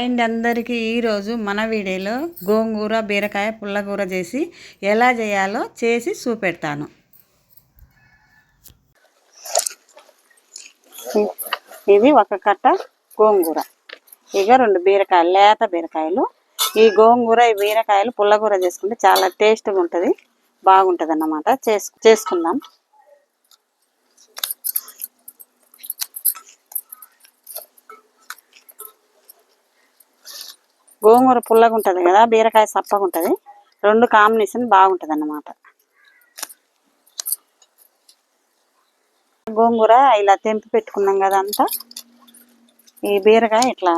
And అందరికీ ఈరోజు మన వీడియోలో గోంగూర బీరకాయ పుల్లగూర చేసి ఎలా చేయాలో చేసి చూపెడతాను. ఇది ఒక కట్ట గోంగూర. ఇక రెండు బీరకాయలు లేత బీరకాయలు. ఈ గోంగూర ఈ బీరకాయలు పుల్లగూర చేసుకుంటే చాలా టేస్ట్గా ఉంటుంది బాగుంటుంది అన్నమాట చేసుకుందాం. గోంగూర పుల్లగా ఉంటుంది కదా బీరకాయ సప్పగా ఉంటుంది. రెండు కాంబినేషన్ బాగుంటుంది అన్నమాట గోంగూర ఇలా తెంపి పెట్టుకున్నాం కదా అంతా. ఈ బీరకాయ ఇట్లా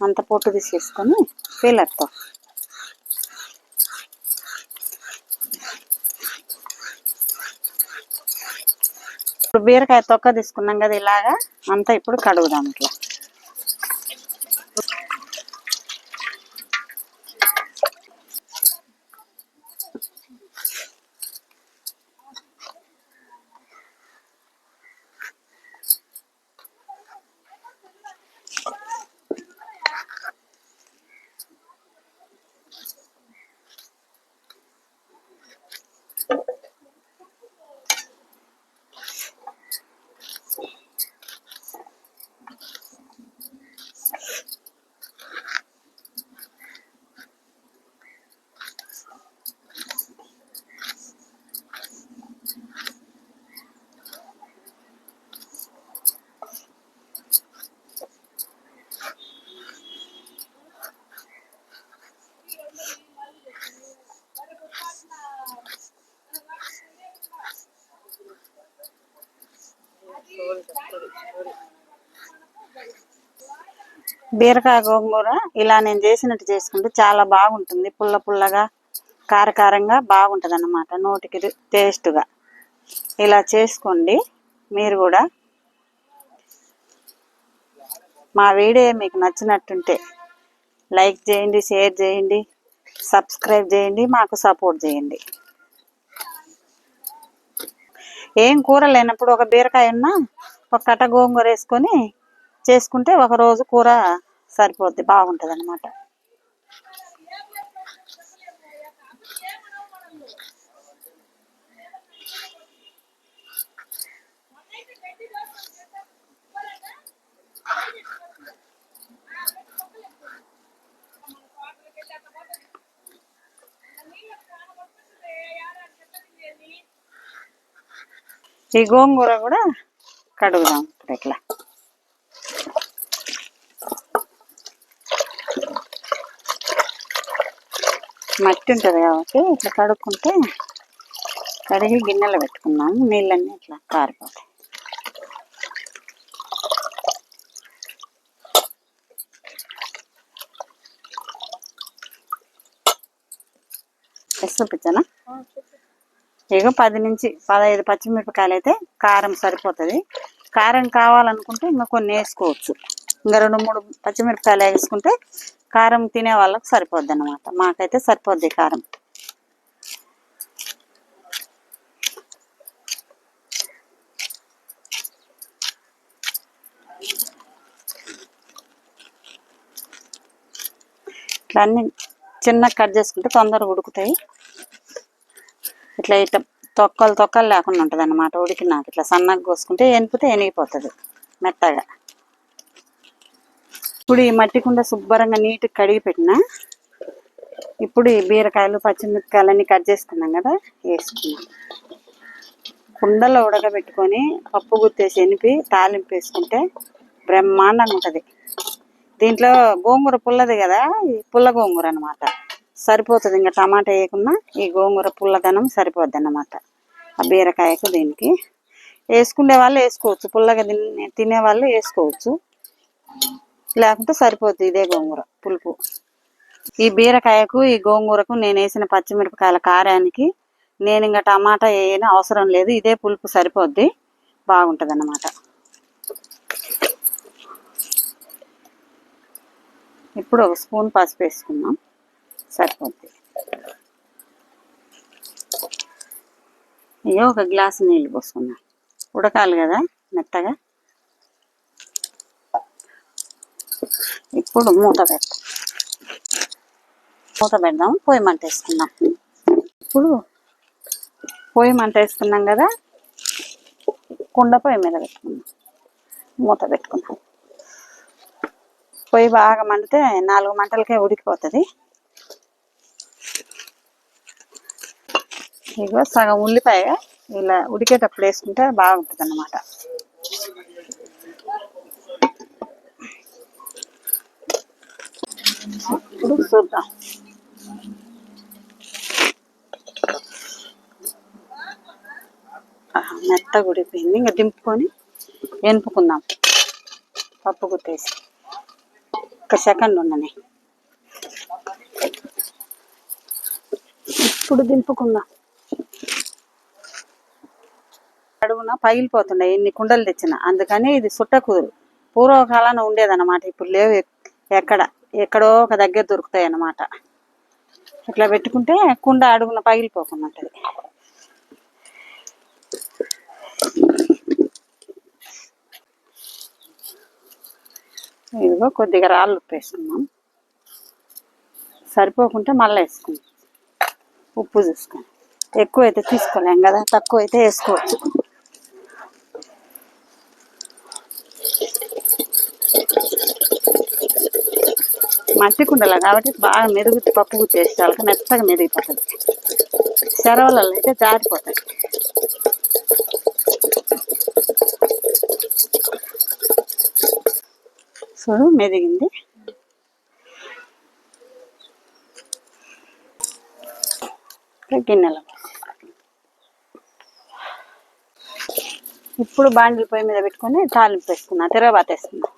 అంత పొట్టు తీసేసుకొని పీలర్తో ఇప్పుడు బీరకాయ తొక్క తీసుకున్నాం కదా ఇలాగా అంతా ఇప్పుడు కడుగుదాం ఇట్లా. బీరకాయ గోంగూర ఇలా నేను చేసినట్టు చేసుకుంటే చాలా బాగుంటుంది. పుల్ల పుల్లగా కారకారంగా బాగుంటుంది అన్నమాట నోటికి టేస్ట్గా. ఇలా చేసుకోండి. మీరు కూడా మా వీడియో మీకు నచ్చినట్టుంటే లైక్ చేయండి షేర్ చేయండి సబ్స్క్రైబ్ చేయండి మాకు సపోర్ట్ చేయండి. ఏం కూర లేనప్పుడు ఒక బీరకాయ ఉన్నా ఒక కట్ట గోంగూర వేసుకొని చేసుకుంటే ఒక రోజు కూర సరిపోద్ది బాగుంటుంది అనమాట ఈ గోంగూర కూడా కడుగుదాం ఇప్పుడు ఇట్లా మట్టి ఉంటుంది కాబట్టి ఇట్లా కడుక్కుంటే కడిగి గిన్నెలో పెట్టుకున్నాము నీళ్ళన్నీ ఇట్లా కారిపోతాయి. చూపించానా? ఇక పది నుంచి పదహైదు పచ్చిమిరపకాయలు అయితే కారం సరిపోతుంది. కారం కావాలనుకుంటే ఇంకా కొన్ని వేసుకోవచ్చు. ఇంకా రెండు మూడు పచ్చిమిరపకాయలు వేసుకుంటే కారం తినే వాళ్ళకి సరిపోద్ది అనమాట మాకైతే సరిపోద్ది కారం. ఇట్లా అన్ని చిన్న కట్ చేసుకుంటే తొందరగా ఉడుకుతాయి. ఇట్లా ఇట్లా తొక్కలు తొక్కలు లేకుండా ఉంటుంది అనమాట ఉడికినాక. ఇట్లా సన్నగా కోసుకుంటే ఎనిపితే ఎనిగిపోతుంది మెత్తగా. ఇప్పుడు ఈ మట్టి కుండ శుభ్రంగా నీట్గా కడిగి పెట్టిన ఇప్పుడు ఈ బీరకాయలు పచ్చిమిరపకాయలన్నీ కట్ చేసుకున్నాం కదా వేసుకున్నాం. కుండలో ఉడకబెట్టుకొని పప్పు గుత్తేసి ఎనిపి తాలింపు వేసుకుంటే బ్రహ్మాండంగా ఉంటుంది. దీంట్లో గోంగూర పుల్లది కదా ఈ పుల్ల గోంగూర అనమాట సరిపోతుంది ఇంకా టమాటా వేయకుండా ఈ గోంగూర పుల్లదనం సరిపోద్ది అన్నమాట. ఆ బీరకాయకు దీనికి. వేసుకునే వాళ్ళు వేసుకోవచ్చు పుల్లగా తినే తినే వాళ్ళు వేసుకోవచ్చు. లేకుంటే సరిపోద్ది ఇదే గోంగూర పులుపు. ఈ బీరకాయకు ఈ గోంగూరకు నేను వేసిన పచ్చిమిరపకాయల కారానికి నేను ఇంకా టమాటా వేయని అవసరం లేదు ఇదే పులుపు సరిపోద్ది బాగుంటుంది అన్నమాట ఇప్పుడు ఒక స్పూన్ పసుపు వేసుకున్నాం సరిపోద్ది. ఇక ఒక గ్లాసు నీళ్ళు పోసుకున్నాను ఉడకాలి కదా మెత్తగా? ఇప్పుడు మూత పెడతాం. మూత పెడదాం పొయ్యి మంట వేసుకుందాం. ఇప్పుడు పొయ్యి మంట వేసుకున్నాం కదా కుండ పొయ్యి మీద పెట్టుకుందాం. మూత పెట్టుకుందాం పొయ్యి బాగా మండితే నాలుగు మంటలకే ఉడికిపోతుంది. ఇగో సగం ఉల్లిపాయ ఇలా ఉడికేటప్పుడు వేసుకుంటే బాగుంటుంది అన్నమాట ఇప్పుడు చూద్దాం. మెత్త గుడిపోయింది. ఇంకా దింపుకొని ఎనుపుకుందాం పప్పు గుత్తేసి. ఒక సెకండ్ ఉండని. ఇప్పుడు దింపుకుందాం. అడుగున పగిలిపోతున్నాయి ఎన్ని కుండలు తెచ్చిన. అందుకని ఇది సుట్ట పూర్వకాలంలో పూర్వకాలాన ఉండేదన్నమాట. ఇప్పుడు లేవు ఎక్- ఎక్కడ. ఎక్కడో ఒక దగ్గర దొరుకుతాయి అన్నమాట. ఇట్లా పెట్టుకుంటే కుండ అడుగున పగిలిపోకుండా ఉంటుంది ఇదిగో కొద్దిగా రాళ్ళు ఉప్పేసుకున్నాం. సరిపోకుంటే మళ్ళీ వేసుకుందాం. ఉప్పు చూసుకుని. ఎక్కువ అయితే తీసుకోలేం కదా తక్కువ అయితే వేసుకోవచ్చు. మట్టి కుండల కాబట్టి బాగా మెరుగు పప్పు గుచ్చేసి వాళ్ళకి మెత్తగా మెరిగిపోతుంది. సెరవలలో అయితే జారిపోతాయి. సో మెదిగింది గిన్నెలో. ఇప్పుడు బాండిల్ పొయ్యి మీద పెట్టుకొని తాలింపు వేసుకున్నా తిరగబాత వేసుకున్నా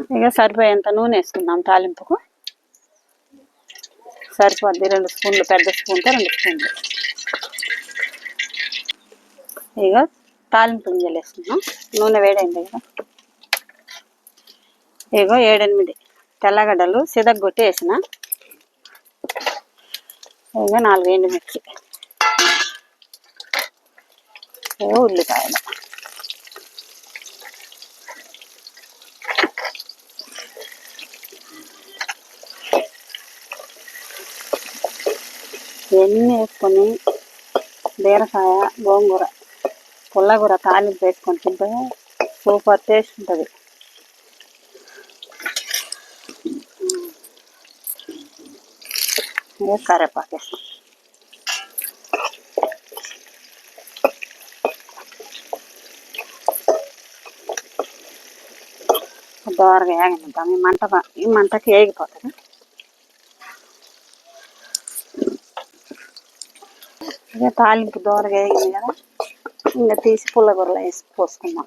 ఇక సరిపోయేంత నూనె వేసుకుందాం తాలింపుకు. సరిపోద్ది. రెండు స్పూన్లు పెద్ద స్పూన్తో రెండు స్పూన్లు. ఇక తాలింపు గింజలు వేసుకున్నాం నూనె వేడైంది కదా. ఇగో ఏడెనిమిది తెల్లగడ్డలు సిదగ్గొట్టి వేసిన. ఇక నాలుగు ఎండుమిర్చి ఉల్లిపాయలు. ఇవన్నీ వేసుకొని బీరకాయ గోంగూర పుల్లగూర తాలింపు వేసుకొని తింటే సూపర్ టేస్ట్ ఉంటుంది. ఇక కరేపాకు వేస్తాం. దోరగా ఏగనిద్దాం ఈ మంట ఈ మంటకి ఏగిపోతుంది ఇక తాలింపు దోరగా వేగింది కదా. ఇంకా తీసి పుల్లగూరలో వేసి పోసుకుందాం.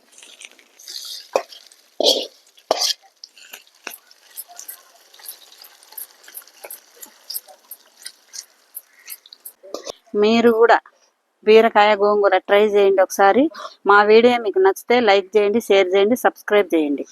మీరు కూడా బీరకాయ గోంగూర ట్రై చేయండి ఒకసారి. మా వీడియో మీకు నచ్చితే లైక్ చేయండి షేర్ చేయండి సబ్స్క్రైబ్ చేయండి.